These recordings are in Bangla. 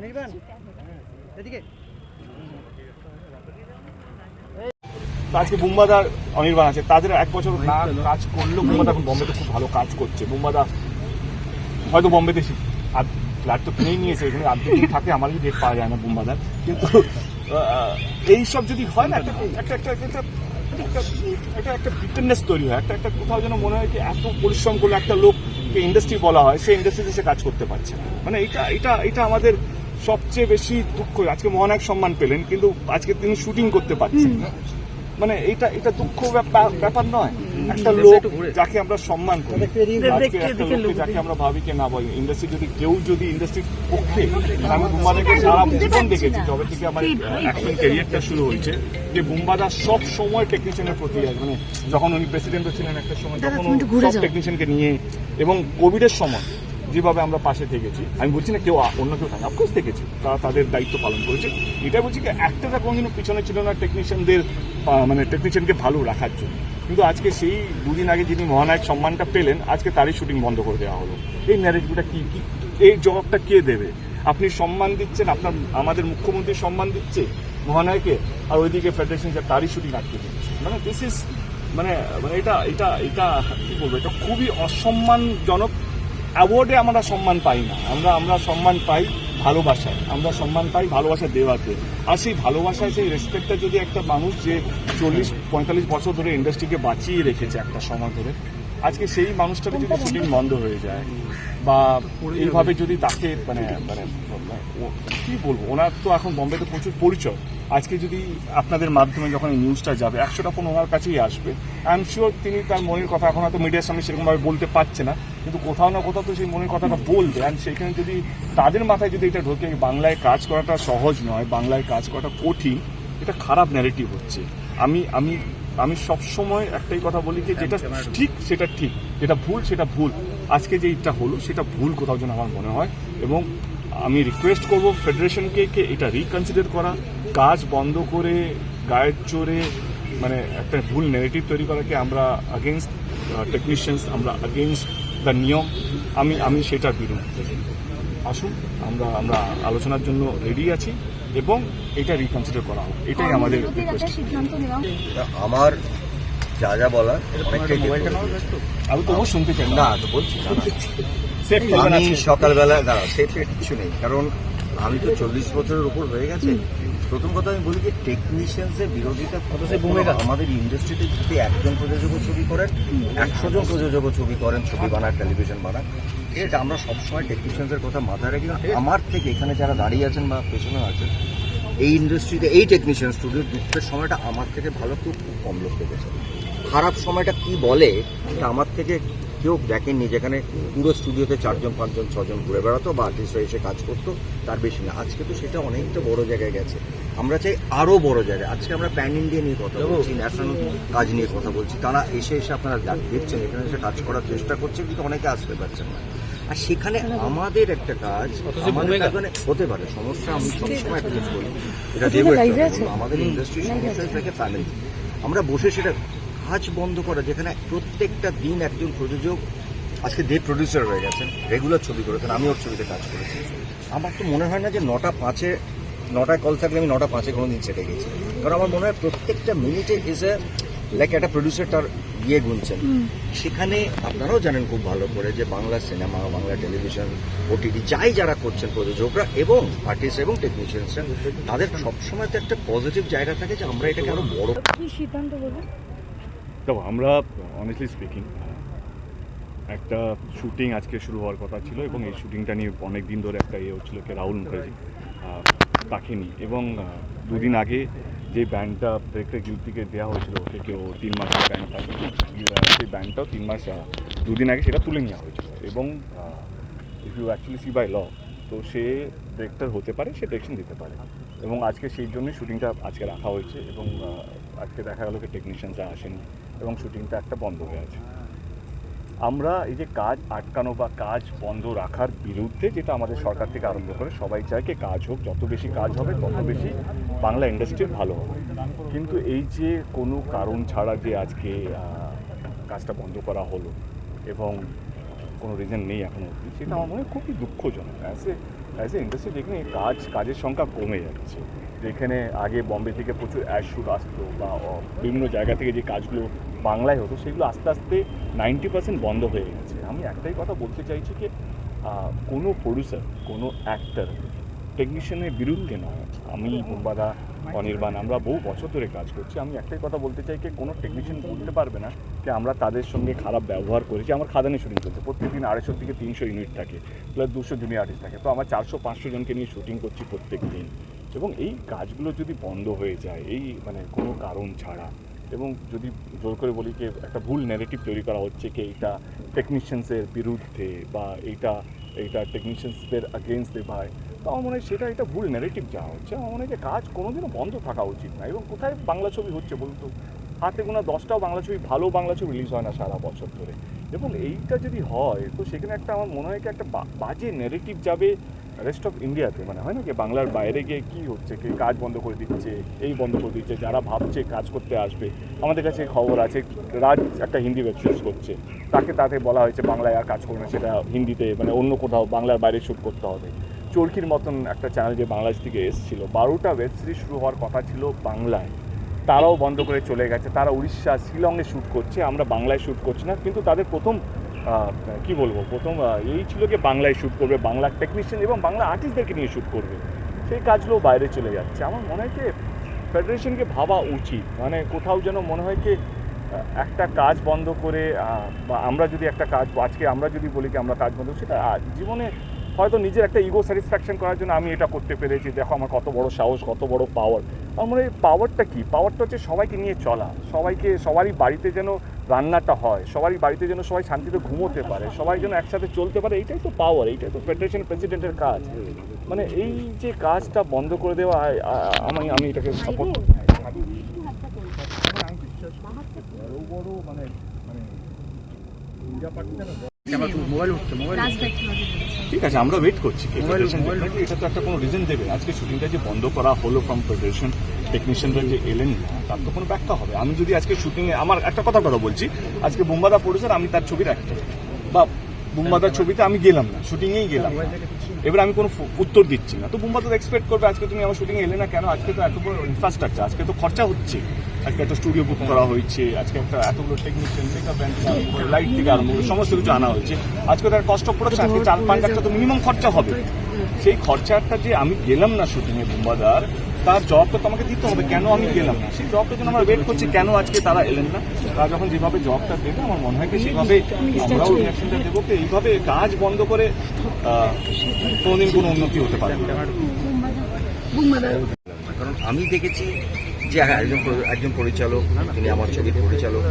অনির্বাণ? এদিকে। তো আজকে বুম্বাদার অনির্বাণ আছে। তাদের এক বছর না কাজ করলেও বুম্বাদা এখন বম্বেতে খুব ভালো কাজ করছে। বুম্বাদা হয়তো বম্বেতে আর ফ্ল্যাট তো কিনেই নিয়েছে এখানে আর্ধেক দিন থাকে আমারই ডেট পাওয়া যায় না বুম্বাদার। কিন্তু এইসব যদি হয় না একটা একটা একটা একটা একটা একটা একটা বিটেননেস তৈরি হয়। একটা একটা কোথাও যেন মনে হয় কি এত পরিশ্রম করলে একটা লোককে ইন্ডাস্ট্রি বলা হয় সেই ইন্ডাস্ট্রিতে সে কাজ করতে পারছে মানে এটা এটা এটা আমাদের সবচেয়ে বেশি দুঃখ আজকে মহানায়ক সম্মান পেলেন কিন্তু আজকে তিনি শুটিং করতে পারছেন না। মানে এটা এটা দুঃখ ব্যাপার ব্যাপার নয়। একটা লোক যাকে আমরা সম্মান করি আজকে যাকে আমরা ভাবি যে না বলি ইন্ডাস্ট্রি যদি কেউ যদি ইন্ডাস্ট্রির পক্ষে আমি বুম্বাদাকে সারা জীবন দেখেছি তবে থেকে আমার অ্যাকশন ক্যারিয়ারটা শুরু হয়েছে যে বুম্বাদা সব সময় টেকনিশিয়ানের প্রতি মানে যখন উনি প্রেসিডেন্টও ছিলেন একটা সময় তখন সব টেকনিশিয়ানকে নিয়ে এবং কোভিডের সময় যেভাবে আমরা পাশে থেকেছি, আমি বলছি না কেউ অন্য কেউ থাকে অফকোর্স থেকেছি, তারা তাদের দায়িত্ব পালন করেছে। এটা বলছি কি একটাটা কোনোদিনও পিছনে ছিল না টেকনিশিয়ানদের মানে টেকনিশিয়ানকে ভালো রাখার জন্য। কিন্তু আজকে সেই দুদিন আগে যিনি মহানায়ক সম্মানটা পেলেন, আজকে তারই শুটিং বন্ধ করে দেওয়া হলো। এই ন্যারেটিভটা কি কি, এই জবাবটা কে দেবে? আপনি সম্মান দিচ্ছেন, আপনার, আমাদের মুখ্যমন্ত্রী সম্মান দিচ্ছে মহানায়কে, আর ওইদিকে ফেডারেশন তারই শুটিং আটকে দিচ্ছে। মানে দিস ইজ মানে মানে এটা এটা এটা, কি বলব, এটা খুবই অসম্মানজনক অ্যাওয়ার্ডে আমরা সম্মান পাই না। আমরা আমরা সম্মান পাই ভালোবাসায়। আমরা সম্মান পাই ভালোবাসা দেওয়াতে। আর সেই ভালোবাসায় সেই রেসপেক্টটা যদি একটা মানুষ যে চল্লিশ পঁয়তাল্লিশ বছর ধরে ইন্ডাস্ট্রিকে বাঁচিয়ে রেখেছে একটা সময় ধরে আজকে সেই মানুষটাকে যদি শুটিং বন্ধ হয়ে যায় বা এইভাবে যদি তাকে মানে মানে কি বলব? ওনার তো এখন বম্বেতে প্রচুর পরিচয়। আজকে যদি আপনাদের মাধ্যমে যখন এই নিউজটা যাবে, একশোটা ফোন ওনার কাছেই আসবে। আই এম শিওর তিনি তার মনের কথা এখন হয়তো মিডিয়ার সামনে সেরকমভাবে বলতে পারছে না, কিন্তু কোথাও না কোথাও তো সেই মনের কথাটা বলবে। অ্যান্ড সেখানে যদি তাদের মাথায় যদি এটা ঢোকে, বাংলায় কাজ করাটা সহজ নয়, বাংলায় কাজ করাটা কঠিন, এটা খারাপ ন্যারেটিভ হচ্ছে। আমি আমি আমি সবসময় একটাই কথা বলি যে যেটা ঠিক, সেটা ঠিক। যেটা ভুল, সেটা ভুল। আজকে যে এটা হলো, সেটা ভুল কোথাও যেন আমার মনে হয়। এবং আমি রিকোয়েস্ট করব ফেডারেশনকে এটা রিকনসিডার করা। কাজ বন্ধ করে গায়ের চোরে মানে একটা ভুল নেগেটিভ তৈরি করাকে আমরা আগেনস্ট টেকনিশিয়ানস আমরা আগেনস্ট দ্য নিয়ম। আমি আমি সেটার বিরুদ্ধে আসুন আমরা আমরা আলোচনার জন্য রেডি আছি এবং এটা রিকনসিডার করা হোক। এটাই আমাদের আমার যা যা বলার অনেকটাই আমি তবুও শুনতে চাই। না তো বলছি আমি সকালবেলা দাঁড়া সেফে কিছু নেই কারণ আমি তো চল্লিশ বছরের উপর হয়ে গেছে। প্রথম কথা আমি বলি যে টেকনিশিয়ানসের বিরোধিতা কখনো আমাদের ইন্ডাস্ট্রিতে যদি একজন প্রযোজক ছবি করেন একশো জন প্রযোজকও ছবি করেন ছবি বানান টেলিভিশন বানান এটা আমরা সবসময় টেকনিশিয়ানসের কথা মাথায় রাখি আমার থেকে এখানে যারা দাঁড়িয়ে আছেন বা পেছনে আছেন এই ইন্ডাস্ট্রিতে এই টেকনিশিয়ান স্টুডিও দুঃখের সময়টা আমার থেকে ভালো খুব কম লোক দেখেছে। খারাপ সময়টা কি বলে এটা আমার থেকে কেউ দেখেননি যেখানে পুরো স্টুডিওতে চারজন পাঁচজন ছজন ঘুরে বেড়াতো বা আর্টিস্টরা এসে কাজ করতো তার বেশি না। আজকে তো সেটা অনেকটা বড় জায়গায় গেছে। আমরা চাই আরও বড় জায়গায়। আজকে আমরা প্যান ইন্ডিয়া নিয়ে কথা বলছি ন্যাশনাল কাজ নিয়ে কথা বলছি। তারা এসে এসে আপনারা দেখছেন এখানে এসে কাজ করার চেষ্টা করছে কিন্তু অনেকে আসতে পারছেন না। আর সেখানে আমাদের একটা কাজ আমাদের কাজ মানে হতে পারে সমস্যা আমি সবসময় একটা বলি। এটা দেবো একটা বলব, আমাদের ইন্ডাস্ট্রির সমস্যা থাকে ফ্যামিলি আমরা বসে সেটা কাজ বন্ধ করা যেখানে প্রত্যেকটা দিন একজন প্রযোজক আজকে দে প্রডিউসার হয়ে গেছেন রেগুলার ছবি করেছেন আমি ওর ছবিতে কাজ করেছি। আমার তো মনে হয় না যে নটা পাঁচে নটায় কল থাকলে আমি নটা পাঁচে কোনো দিন সেটে গেছি। কারণ আমার মনে হয় প্রত্যেকটা মিনিটে এসে লাইক একটা প্রডিউসার তার ইয়ে গুনছেন। সেখানে আপনারাও জানেন খুব ভালো করে যে Bangla cinema Bangla television OTT যাই যারা করছেন প্রযোজকরা এবং আর্টিস্ট এবং টেকনিশিয়ানসরা তাদের সবসময় তো একটা পজিটিভ জায়গা থাকে যে আমরা এটাকে আরও বড় কি সিদ্ধান্ত বলুন দেখো, আমরা অনেস্টলি স্পিকিং একটা শুটিং আজকে শুরু হওয়ার কথা ছিল এবং এই শুটিংটা নিয়ে অনেক দিন ধরে একটা ইয়ে হচ্ছিল কে, রাহুল মুখার্জি তাকে নিয়ে। এবং দুদিন আগে যে ব্যান্ডটা ব্রেকের গিলতিকে দেওয়া হয়েছিল, ওকে কেউ তিন মাসের ব্যান্ড থাকে সেই ব্যান্ডটাও তিন মাস দুদিন আগে সেটা তুলে নেওয়া হয়েছিল। এবং if you actually see by law তো সে ডিরেক্টর হতে পারে, সে ডিরেকশন দিতে পারে। এবং আজকে সেই জন্যই শুটিংটা আজকে রাখা হয়েছে এবং আজকে দেখা গেল কি টেকনিশিয়ানরা আসেনি। এবং শুটিংটা একটা বন্ধ হয়ে আছে আমরা এই যে কাজ আটকানো বা কাজ বন্ধ রাখার বিরুদ্ধে যেটা আমাদের সরকার থেকে আরম্ভ করে, সবাই চায় কি কাজ হোক, যত বেশি কাজ হবে তত বেশি বাংলা ইন্ডাস্ট্রি ভালো হবে। কিন্তু এই যে কোনো কারণ ছাড়া যে আজকে কাজটা বন্ধ করা হলো এবং কোনো রিজন নেই এখনও অবধি, সেটা আমার মনে হয় খুবই দুঃখজনক। As a as a industry যেখানে কাজ কাজের সংখ্যা কমে যাচ্ছে। যেখানে আগে বম্বে থেকে প্রচুর অ্যাশুট আসতো বা বিভিন্ন জায়গা থেকে যে কাজগুলো বাংলায় হতো সেগুলো আস্তে আস্তে নাইনটি পার্সেন্ট বন্ধ হয়ে গেছে। আমি একটাই কথা বলতে চাইছি যে কোনো প্রডিউসার কোনো অ্যাক্টার টেকনিশিয়ানের বিরুদ্ধে নয়। আমি মুম্বাদা অনির্বাণ, আমরা বহু বছর ধরে কাজ করছি। আমি একটাই কথা বলতে চাই যে, কোনো টেকনিশিয়ান বলতে পারবে না যে, আমরা তাদের সঙ্গে খারাপ ব্যবহার করেছি। আমার খাদানে শুটিং চলছে। প্রত্যেকদিন আড়াইশো থেকে তিনশো ইউনিট থাকে প্লাস দুশো জুনিয়র আর্টিস্ট থাকে। তো আমার চারশো, পাঁচশো জনকে নিয়ে শুটিং করছি প্রত্যেক দিন এবং এই কাজগুলো যদি বন্ধ হয়ে যায়, এই মানে কোনো কারণ ছাড়া, এবং যদি জোর করে বলি যে, একটা ভুল নেগেটিভ তৈরি করা হচ্ছে কি এইটা টেকনিশিয়ানসের বিরুদ্ধে বা এইটা এইটা টেকনিশিয়ানসদের আগেনস্টে ভাই তো আমার মনে হয় সেটা এটা ভুল নেগেটিভ যাওয়া হচ্ছে, আমার মনে হয় যে কাজ কোনোদিনও বন্ধ থাকা উচিত না। এবং কোথায় বাংলা ছবি হচ্ছে বলতো হাতে গোনা দশটাও বাংলা ছবি, ভালো বাংলা ছবি রিলিজ হয় না সারা বছর ধরে। এবং এইটা যদি হয়, তো সেখানে একটা আমার মনে হয় কি একটা বাজে নেগেটিভ যাবে রেস্ট অফ ইন্ডিয়াতে মানে হয় না কি, বাংলার বাইরে গিয়ে কী হচ্ছে, কি কাজ বন্ধ করে দিচ্ছে, এই বন্ধ করে দিচ্ছে, যারা ভাবছে কাজ করতে আসবে। আমাদের কাছে খবর আছে, রাজ একটা হিন্দি ওয়েব সিরিজ করছে। তাকে তাতে বলা হয়েছে, বাংলায় আর কাজ করবে না, সেটা হিন্দিতে মানে অন্য কোথাও, বাংলার বাইরে শ্যুট করতে হবে। চরকির মতন একটা চ্যানেল যে বাংলাদেশ থেকে এসেছিল, বারোটা ওয়েব সিরিজ শুরু হওয়ার কথা ছিল বাংলায়। তারাও বন্ধ করে চলে গেছে, তারা উড়িষ্যা, শিলংয়ে শ্যুট করছে, আমরা বাংলায় শ্যুট করছি না, কিন্তু তাদের প্রথম কি বলব, প্রথম এই ছিল যে বাংলায় শ্যুট করবে, বাংলা টেকনিশিয়ান এবং বাংলা আর্টিস্টদেরকে নিয়ে শ্যুট করবে। সেই কাজগুলো বাইরে চলে যাচ্ছে। আমার মনে হয় যে ফেডারেশনকে ভাবা উচিত। মানে কোথাও যেন মনে হয় যে একটা কাজ বন্ধ করে বা আমরা যদি একটা কাজ, আজকে আমরা যদি বলি কি আমরা কাজ বন্ধ সেটা জীবনে হয়তো নিজের একটা ইগো স্যাটিসফ্যাকশন করার জন্য আমি এটা করতে পেরেছি। দেখো আমার কত বড় সাহস কত বড় পাওয়ার আমার মনে হয় পাওয়ারটা কি? পাওয়ারটা হচ্ছে সবাইকে নিয়ে চলা। সবাইকে সবারই বাড়িতে যেন রান্নাটা হয় সবারই বাড়িতে যেন সবাই শান্তিতে ঘুমোতে পারে সবাই যেন একসাথে চলতে পারে এইটাই তো পাওয়ার এইটাই তো ফেডারেশন প্রেসিডেন্টের কাজ। মানে এই যে কাজটা বন্ধ করে দেওয়া আমি আমি এটাকে সাপোর্ট মানে মানে মোবাইল উঠছে মোবাইল ঠিক আছে আমরা ওয়েট করছি। এটা তো একটা কোনো রিজন দেবে। আজকে শুটিংটা যে বন্ধ করা হলো ফ্রম ফেডারেশন টেকনিশিয়ানরা যে এলেন তার তো কোনো ব্যাখ্যা হবে। আমি যদি আজকে শুটিংয়ে আমার একটা কথা কথা বলছি। আজকে বোম্বাদা পড়েছে আমি তার ছবির একটা বা বোম্বাদার ছবিতে আমি গেলাম না শুটিংয়েই গেলাম না। এবার আমি কোনো উত্তর দিচ্ছি না। তো বুম্বাদা এক্সপেক্ট করবে, আজকে তুমি আমার শুটিংয়ে এলে না কেন? আজকে তো এত বড় ইনফ্রাস্ট্রাকচার আজকে তো খরচা হচ্ছে। আজকে একটা স্টুডিও বুক করা হয়েছে, আজকে একটা এতগুলো টেকনিশিয়ান মেকআপ লাইট থেকে আরম্ভ করে সমস্ত কিছু আনা হয়েছে। আজকে তার কষ্ট পড়েছে আজকে চার পাঁচ লাখ তো মিনিমাম খরচা হবে। সেই খরচাটা যে আমি গেলাম না শুটিংয়ে বুম্বাদার তার জবটা তো আমাকে দিতে হবে, কেন আমি গেলাম না? সেই জবটার জন্য আমরা ওয়েট করছি, কেন আজকে তারা এলেন না? তারা যখন যেভাবে জবটা দেবে, আমার মনে হয় সেভাবে আমরাও রিয়াকশনটা দেবো। এইভাবে কাজ বন্ধ করে কোনোদিন কোনো উন্নতি হতে পারে। কারণ আমি দেখেছি যে একজন একজন পরিচালক, তিনি আমার ছবির পরিচালক,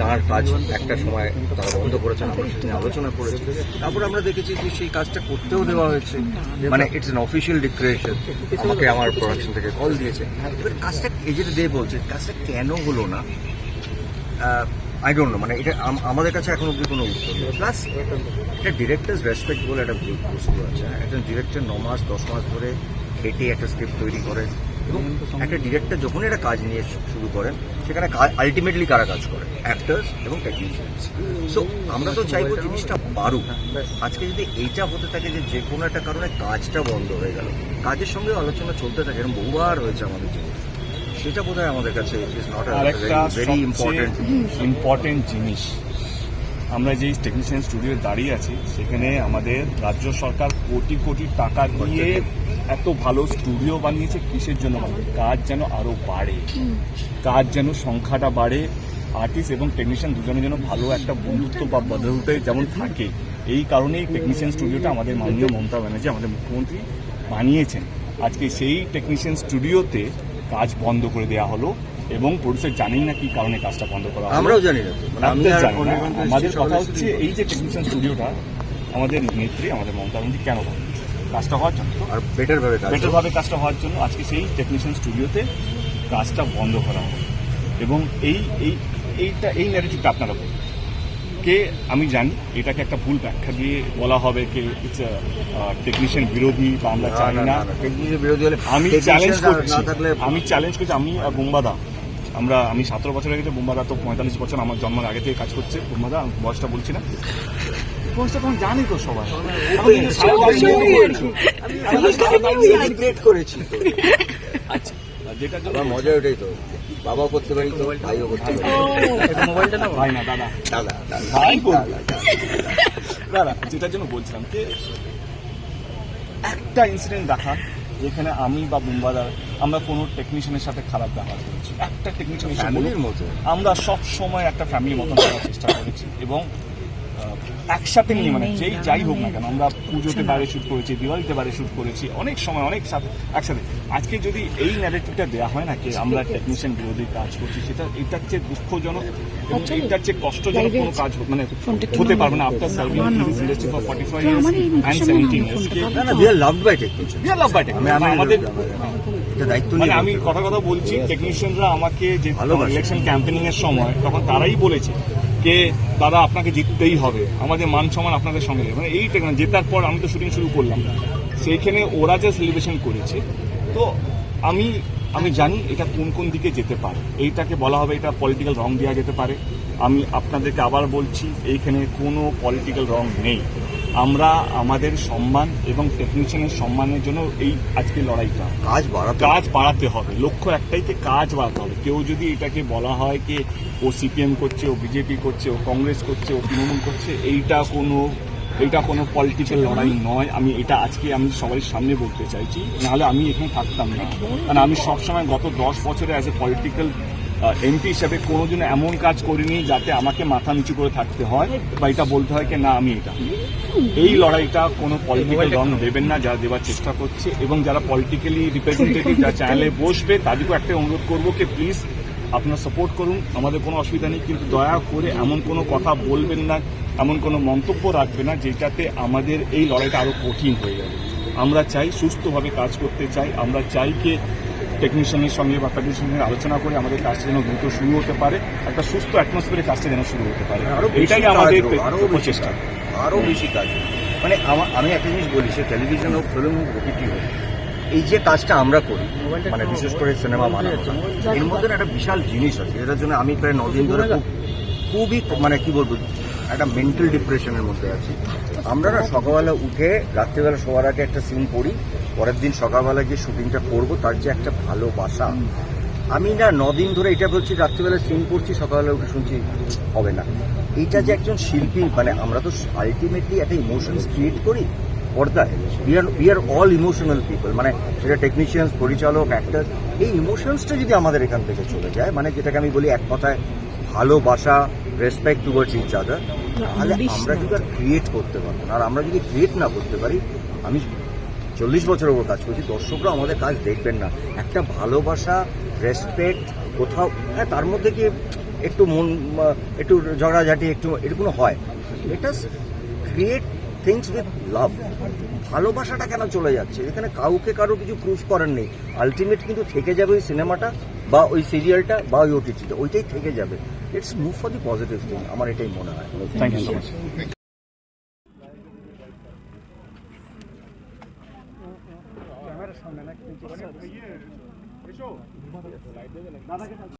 তার কাজ একটা সময় তারা বন্ধ করেছেন আমরা সেটা নিয়ে আলোচনা করেছি তারপর আমরা দেখেছি যে সেই কাজটা করতেও দেওয়া হয়েছে। মানে ইটস এন অফিসিয়াল ডিক্লারেশন আমাকে আমার প্রোডাকশন থেকে কল দিয়েছে। এবার কাজটা, এই যেটা দে বলছে, কাজটা কেন হলো না? আই ডোন্ট নো মানে এটা আমাদের কাছে এখন অব্দি কোনো উত্তর নেই। প্লাস একটা ডিরেক্টার্স রেসপেক্ট বলে একটা বস্তু আছে হ্যাঁ? একজন ডিরেক্টর ন মাস, দশ মাস ধরে খেটে একটা স্ক্রিপ্ট তৈরি করেন এবং একটা ডিরেক্টর যখন একটা কাজ নিয়ে শুরু করেন, সেখানে আলটিমেটলি কারা কাজ করে? অ্যাক্টার্স এবং টেকনিশিয়ানস সো আমরা তো চাইব জিনিসটা বাড়ুক। আজকে যদি এইটা হতে থাকে যে যে কোনো একটা কারণে কাজটা বন্ধ হয়ে গেল, কাজের সঙ্গে আলোচনা চলতে থাকে, এরকম বহুবার হয়েছে আমাদের জীবনে। সেটা আমাদের কাছে ভেরি ইম্পর্টেন্ট ইম্পর্টেন্ট জিনিস। আমরা যেই টেকনিশিয়ান স্টুডিও দাঁড়িয়ে আছি সেখানে আমাদের রাজ্য সরকার কোটি কোটি টাকা দিয়ে এত ভালো স্টুডিও বানিয়েছে কিসের জন্য বানিয়েছে? কাজ যেন আরও বাড়ে। কাজ যেন সংখ্যাটা বাড়ে। আর্টিস্ট এবং টেকনিশিয়ান দুজনে যেন ভালো একটা বন্ধুত্ব বা ব্রাদারহুডে যেমন থাকে এই কারণেই টেকনিশিয়ান স্টুডিওটা আমাদের মাননীয় মমতা ব্যানার্জি আমাদের মুখ্যমন্ত্রী বানিয়েছেন। আজকে সেই টেকনিশিয়ান স্টুডিওতে কাজ বন্ধ করে দেওয়া হলো এবং প্রডিউসার জানেই না কি কারণে কাজটা বন্ধ করা হলো। আমরাও জানি না মানে আমাদের কথা হচ্ছে এই যে টেকনিশিয়ান স্টুডিওটা আমাদের নেত্রী আমাদের মমতা ব্যানার্জি কেন? কাজটা হওয়ার জন্য। আর বেটার ভাবে বেটার ভাবে কাজটা হওয়ার জন্য আজকে সেই টেকনিশিয়ান স্টুডিওতে কাজটা বন্ধ করা হবে এবং এই এই এইটা এই ন্যারেটিভটা আপনারা বলুন। কে আমি জানি এটাকে একটা ভুল ব্যাখ্যা দিয়ে বলা হবে যে ইটস টেকনিশিয়ান বিরোধী বা আমরা চাই না, আমি চ্যালেঞ্জ না- করছি আমি চ্যালেঞ্জ করছি আমি আর বুম্বাদা। আমরা আমি সতেরো বছর আগে বুম্বাদা তো পঁয়তাল্লিশ বছর আমার জন্মের আগে থেকে কাজ করছে। বুম্বাদা বয়সটা বলছি না। তখন জানি তো সবাই। করেছি। আচ্ছা। যেটা মজা ওটাই তো। বাবাও করতে পারি তো ভাইও করতে পারি। মোবাইলটা না ভাই না দাদা। দাদা। ভাই দাদা। দাদা যেটার জন্য বলছিলাম যে একটা ইনসিডেন্ট দেখা যেখানে আমি বা বুম্বাদার আমরা কোনো টেকনিশিয়ানের সাথে খারাপ ব্যবহার করেছি। একটা টেকনিশিয়ান ফ্যামিলির মতো। আমরা সব সময় একটা ফ্যামিলির মতন করার চেষ্টা করেছি এবং একসাথে নিয়ে মানে যেই যাই হোক না কেন আমরা পুজোতে বাইরে শুট করেছি দিওয়ালিতে বাইরে শুট করেছি অনেক সময় অনেক সাথে একসাথে। আজকে যদি এই ন্যারেটিভটা দেওয়া হয় না কি আমরা টেকনিশিয়ান বিরোধী কাজ করছি সেটা এটার চেয়ে দুঃখজনক এবং এটার চেয়ে কষ্টজনক কোনো কাজ মানে হতে পারবে না। After serving industry for forty five years and seventeen years we are loved by technician loved by আমি আমি আমাদের মানে আমি কথা কথা বলছি টেকনিশিয়ানরা আমাকে যে। ইলেকশন ক্যাম্পেনিং এর সময় তখন তারাই বলেছে কে দাদা আপনাকে জিততেই হবে। আমাদের মান সম্মান আপনাদের সঙ্গে মানে এই জেতার পর আমি তো শুটিং শুরু করলাম সেইখানে ওরা যে সেলিব্রেশন করেছে তো আমি আমি জানি এটা কোন কোন দিকে যেতে পারে। এইটাকে বলা হবে এটা পলিটিক্যাল রং দেওয়া যেতে পারে। আমি আপনাদেরকে আবার বলছি এইখানে কোনো পলিটিক্যাল রং নেই। আমরা আমাদের সম্মান এবং টেকনিশিয়ানের সম্মানের জন্য এই আজকে লড়াইটা। কাজ বাড়াতে কাজ বাড়াতে হবে। লক্ষ্য একটাই যে কাজ বাড়াতে হবে। কেউ যদি এটাকে বলা হয় কি ও সিপিএম করছে ও বিজেপি করছে ও কংগ্রেস করছে ও তৃণমূল করছে এইটা কোনো এটা কোনো পলিটিক্যাল লড়াই নয়। আমি এটা আজকে আমি সবাই সামনে বলতে চাইছি। নাহলে আমি এখানে থাকতাম না। কারণ আমি সবসময় গত দশ বছরে অ্যাজ এ পলিটিক্যাল এমপি হিসাবে কোনোদিন এমন কাজ করিনি যাতে আমাকে মাথা নিচু করে থাকতে হয় বা এটা বলতে হয় কি, না, আমি এটা। এই লড়াইটা কোনো পলিটিক্যাল রং দেবেন না, যারা দেওয়ার চেষ্টা করছে এবং যারা পলিটিক্যালি রিপ্রেজেন্টেটিভ যারা চ্যানেলে বসবে, তাদেরকেও একটা অনুরোধ করব কি প্লিজ আপনারা সাপোর্ট করুন। আমাদের কোনো অসুবিধা নেই, কিন্তু দয়া করে এমন কোনো কথা বলবেন না এমন কোনো মন্তব্য রাখবে না যেটাতে আমাদের এই লড়াইটা আরও কঠিন হয়ে যাবে। আমরা চাই সুস্থভাবে কাজ করতে চাই আমরা চাই কি টেকনিশিয়ানের সঙ্গে বা ফেডারেশনের সঙ্গে আলোচনা করে আমাদের কাজটা যেন দ্রুত শুরু হতে পারে একটা সুস্থ অ্যাটমসফিয়ারে কাজটা যেন শুরু হতে পারে। এটাই আমাদের প্রচেষ্টা। কাজ, আরও বেশি কাজ মানে আমি একটা জিনিস বলি সে টেলিভিশন হোক ফিল্ম হোক ওটিটি হোক এই যে কাজটা আমরা করি মানে বিশেষ করে সিনেমা বানানো এর মধ্যে একটা বিশাল জিনিস আছে এটার জন্য আমি প্রায় নদিন ধরে খুবই মানে কি বলব একটা মেন্টাল ডিপ্রেশনের মধ্যে আছি। আমরা না সকালবেলা উঠে, রাত্রিবেলা শোয়ার আগে একটা সিন পড়ি। পরের দিন সকালবেলা যে শুটিংটা করব, তার যে একটা ভালোবাসা আমি না নদিন ধরে এটা বলছি, রাত্রিবেলা সিন পড়ছি, সকালবেলা উঠে শুনছি, হবে না। এইটা যে একজন শিল্পী মানে আমরা তো আলটিমেটলি একটা ইমোশনস ক্রিয়েট করি, পর্দায়। We are we are all emotional people মানে সেটা টেকনিশিয়ানস পরিচালক অ্যাক্টর এই ইমোশনসটা যদি আমাদের এখান থেকে চলে যায় মানে যেটাকে আমি বলি এক কথায় ভালোবাসা রেসপেক্ট টুয়ার্ডস ইচ আদার তাহলে আমরা কিন্তু আর ক্রিয়েট করতে পারব না আর আমরা যদি ক্রিয়েট না করতে পারি আমি চল্লিশ বছর ওপর কাজ করছি দর্শকরা আমাদের কাজ দেখবেন না। একটা ভালোবাসা রেসপেক্ট কোথাও হ্যাঁ তার মধ্যে কি একটু মন একটু ঝগড়াঝাটি একটু এরকম হয়? এটা ক্রিয়েট থিংস উইথ লাভ ভালোবাসাটা কেন চলে যাচ্ছে? এখানে কাউকে কারও কিছু প্রুফ করার নেই। আলটিমেট কিন্তু থেকে যাবে ওই সিনেমাটা বা ওই সিরিয়ালটা বা ওই ওটিটিটা ওইটাই থেকে যাবে it's move for the positive thing আমার এটাই মনে হয় থ্যাংক ইউ সো মাচ ক্যামেরার সামনে না কিন্তু